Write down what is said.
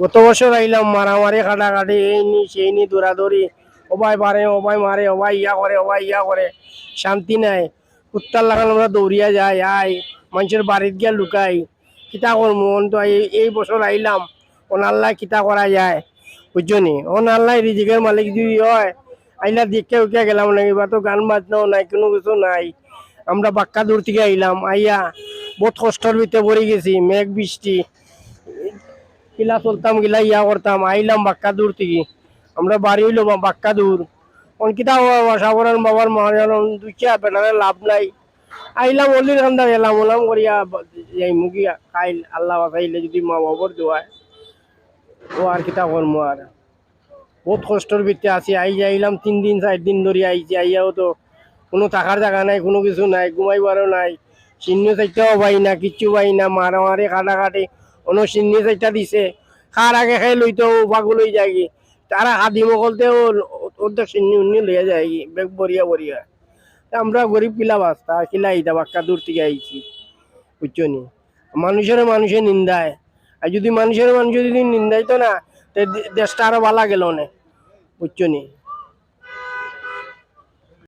গত বছর আইলাম, মারামারি কাটাকাটি এই নি সেই নি দৌড়াদৌড়ি। ওবাই পারে ওবাই মারে, ওবাই ইয়া করে, ওবাই ইয়া করে। শান্তি নাই। কুত্তার লাগান আমরা দৌড়িয়া যাই, আই। মানুষের বাড়িত গিয়া লুকাই। কিতা অন তো এই- বছর আইলাম। ওন আল্লাহ কিতা করা যায়? বুঝছনি? ওন আল্লাহ রিজিকের মালিক যদি হয়, আইলা দেখে উঠে গেলাম নাকি বা তো গান বাজনাও নাই, কোনো কিছু নাই। আমরা বাক্কা দূর থেকে আইলাম। আইয়া বহুত কষ্টর ভিতরে পড়ে গেছি, মেঘ, বৃষ্টি। কিলা চলতাম গিলা ইয়া করতাম, আইলাম বাক্কা দূর থেকে। আমরা বাড়ি হইল বাক্কা দূর। অনকিতা সাবরণ বাবার মহাজন দুইটা বেটারে লাভ নাই। আইলাম অলির কান্দা এলাম ওলাম করিয়া যাই মুগিয়া খাইল, আল্লাহ বাসাইলে যদি মা বাবার দোয়ায়। ও আর কিতা করব আর? বহুত কষ্টর ভিতরে আছি, আই যাইলাম তিন দিন, চার দিন ধরে আইছি, আইয়াও তো কোনো থাকার জায়গা নাই, কোনো কিছু নাই, ঘুমাইবারও নাই। চিহ্ন চাইতেও পাই না, কিচ্ছু পাই না, মারামারি, কাটাকাটি। কোনো চিহ্ন চাইটা দিছে খার আগে খাই লইতেও বাগু লই যায় কি। তারা হাদি মকলতেও অর্ধেক চিহ্ন উন্নি লইয়া যায় বেগ বরিয়া বরিয়া আমরা গরিব কিলা বাস্তা কিলা আইতা, বাক্কা দূর থেকে আইছি, বুঝছ নি? মানুষের মানুষে নিন্দায়। আর যদি মানুষের মানুষ যদি নিন্দাইতো না, তে দেশটা আরও ভালো গেল না বুঝছ নি?